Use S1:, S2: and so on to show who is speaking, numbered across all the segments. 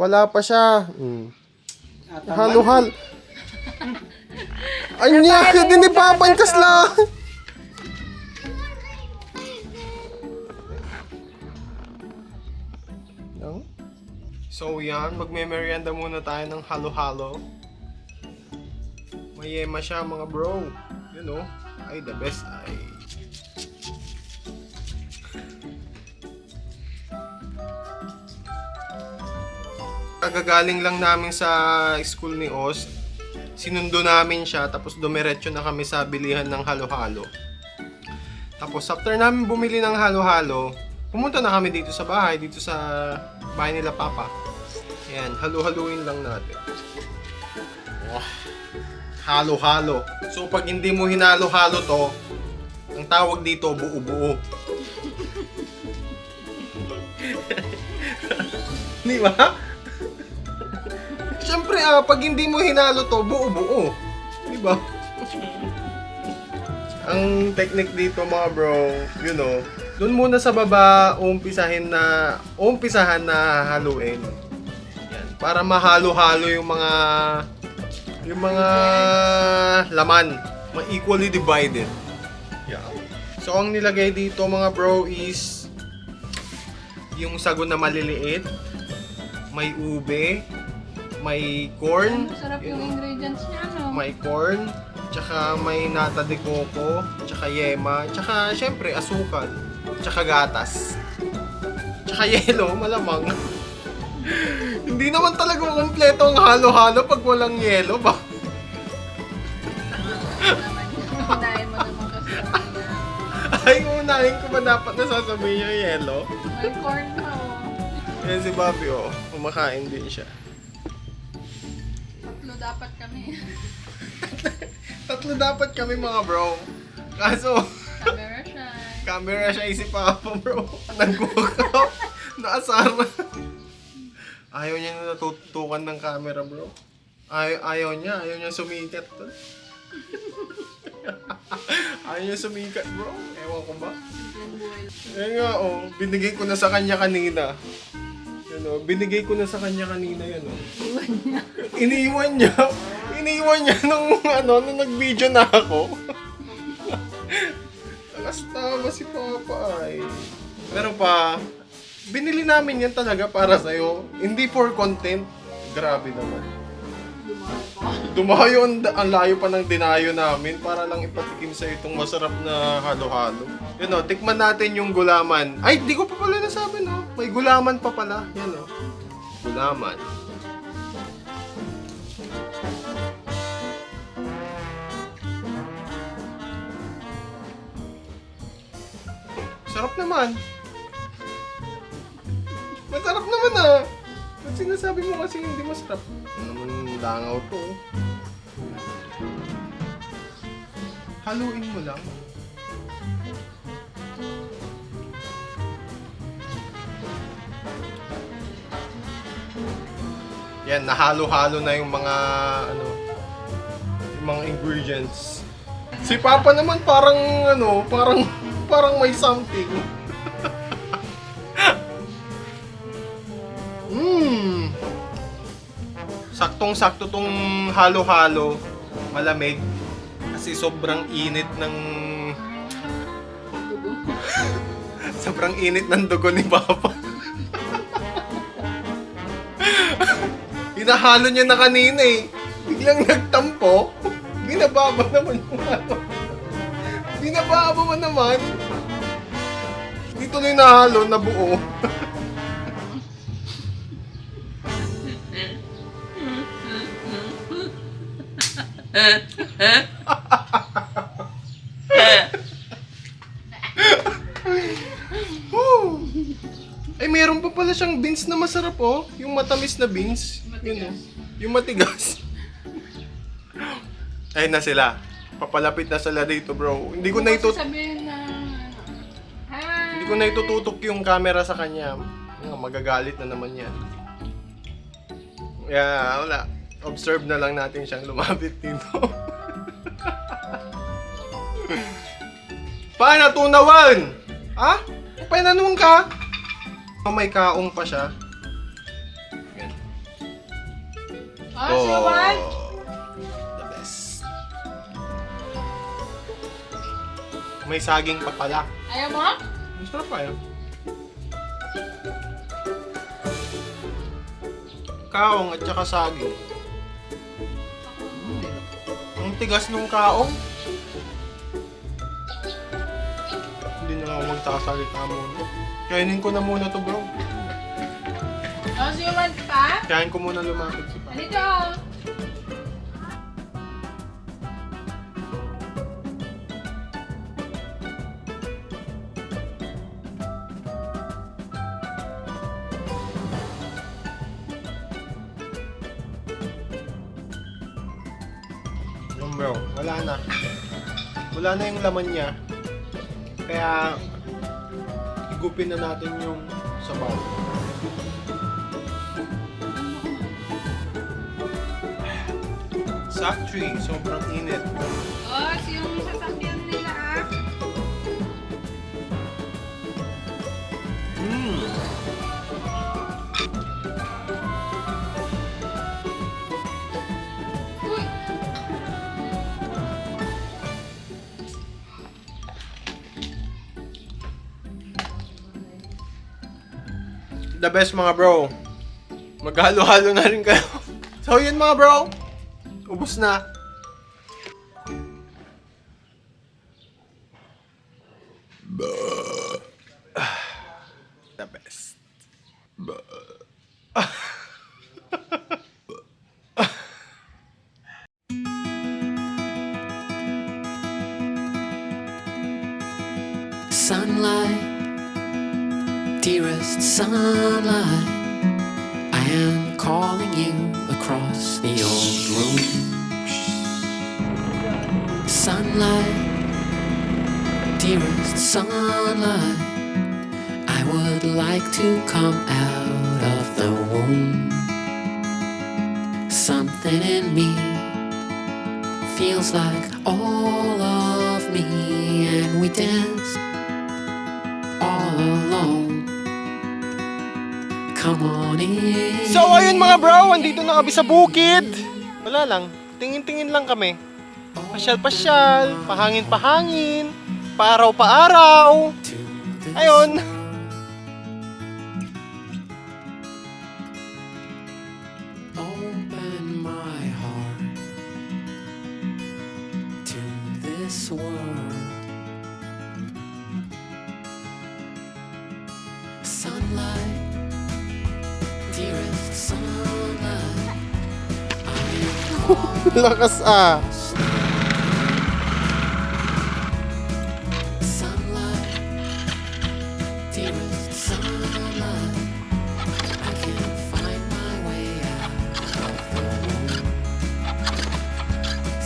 S1: Wala pa siya. Mm.
S2: Ata
S1: Halo-hal. Ay, niya din ni Papankas lang. No? So yan, magme-merienda muna tayo ng halo-halo. May yema siya mga bro. You know, ay the best ay. Kagagaling lang namin sa school ni Oz. Sinundo namin siya tapos dumiretso na kami sa bilihan ng halo-halo. Tapos after namin bumili ng halo-halo, pumunta na kami dito sa bahay, dito sa bahay nila Papa. Ayan, halo-haluin lang natin. Wah, halo-halo. So pag hindi mo hinalo-halo to, ang tawag dito buo-buo. Di ba? Siyempre, ah, pag hindi mo hinalo to, buo-buo. Di ba? Ang technique dito mga bro, you know, doon muna sa baba, umpisahin na, umpisahan na haluin. Yan, para mahalo-halo yung mga, yung mga laman, ma equally divided. Yeah. So, ang nilagay dito mga bro is, yung sago na maliliit, may ube, may corn,
S3: Masarap
S1: you
S3: yung ingredients niya, no?
S1: may corn, tsaka may nata de coco, tsaka yema, tsaka syempre asukal, tsaka gatas. Tsaka yelo, malamang. Hindi naman talaga kompleto ang halo-halo pag walang yelo ba? Ay, unahin ko ba dapat na sasabihin yung yelo?
S3: May corn pa, oh.
S1: Yan si Bobby, oh. Kumakain din siya.
S3: Dapat kami.
S1: Tatlo dapat kami mga bro. Kaso,
S3: Camera shy.
S1: camera siya isip Papa bro. Nag-walkout. Naasar na. Ayaw niya na natutukan ng camera bro. Ay ayaw niya. Ayaw niya sumikat. ayaw niya sumikat bro. Ewan ko ba.
S3: Simpleng buhay.
S1: Eh nga oh. Binigay ko na sa kanya kanina. Yan oh. Binigay ko na sa kanya kanina yan oh.
S3: Iwan niya.
S1: Iniwan niya. Iniwan niya nung ano, nung nag-video na ako. Takas tama si Papa ay. Pero pa, binili namin yan talaga para sa'yo. Hindi for content. Grabe naman. Dumayo ang, ang layo pa ng dinayo namin para lang ipatikim sa itong masarap na halo-halo. Yan o, tikman natin yung gulaman. Ay, di ko pa pala nasabi no. May gulaman pa pala. Yan o. Gulaman. Sarap naman. Masarap naman ah. Ba't sinasabi mo kasi hindi masarap? Ano naman langaw to. oh. Haluin mo lang. Yan, nahalo-halo na yung mga ano, yung mga ingredients. Si Papa naman parang ano, parang parang may something. Saktong-sakto tong halo-halo, malamig. Kasi sobrang init ng sobrang init ng dugo ni Papa. Hinahalo niya na kanina eh. Biglang nagtampo. Bin Binababa naman yung ano. Binababa mo naman. Dito na yung nahalo na Woo! Ay, meron pa pala siyang beans na masarap, oh. Yung matamis na beans. Yun, oh. Yung matigas. Ay na sila. Papalapit na sila dito, bro. Hindi ko na
S3: Huwag
S1: itut
S3: sasabihin na, ano, Hi!
S1: hindi ko na itututok yung camera sa kanya. Nga, magagalit na naman yan. Yeah, wala. Observe na lang natin siyang lumapit dito. Paano tunawan? Ha? Painanong ka? Oh, may kaong pa siya. Yan.
S3: Oh, si Juan?
S1: The best. May saging pa pala.
S3: Ayaw mo?
S1: Ang sarap pa yun. Kaong at saka saging. Tigas nung kaong. Hindi na ako magsasalita muna. Kainin ko na muna to bro.
S3: Oh, si Juan pa?
S1: Kain ko muna lumapit si Pa.
S3: Dito!
S1: Bro, wala na. Wala na yung laman niya. Kaya, higupin na natin yung sabaw. Factory, sobrang init.
S3: Oh, si
S1: The best mga bro. Maghalo-halo na rin kayo. So yun mga bro. Ubus na. The best.
S4: Sunlight, dearest sunlight, I am calling you across the old room. Sunlight, dearest sunlight, I would like to come out of the womb. Something in me feels like all of me, and we dance all alone. Come on in.
S1: So ayun mga bro, andito na kami sa bukid. Wala lang, tingin-tingin lang kami. Pasyal-pasyal, pahangin-pahangin, paaraw-paaraw. Ayun.
S4: Open my heart to this world. womb.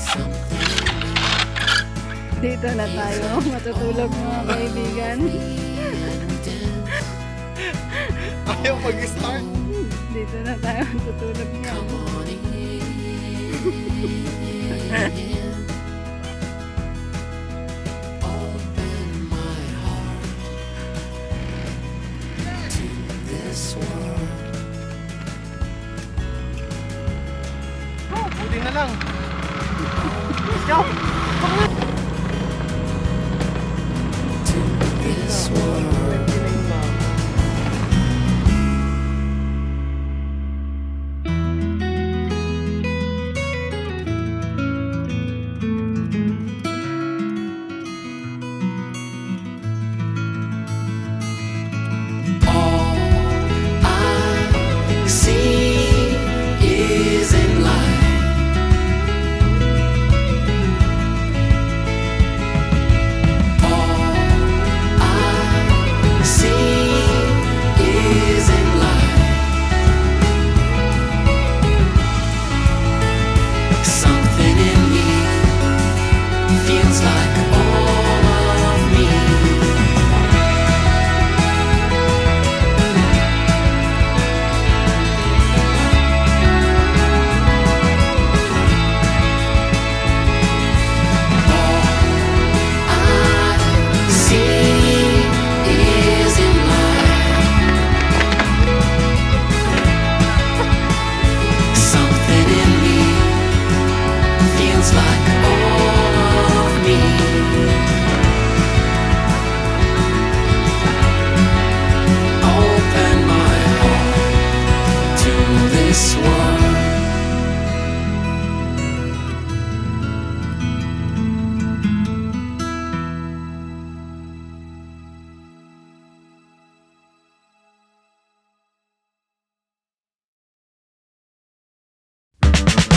S4: Something
S5: Dito na tayo, matutulog mga kaibigan.
S1: Ayaw mag-start.
S5: Dito na tayo matutulog niya.
S4: 一点一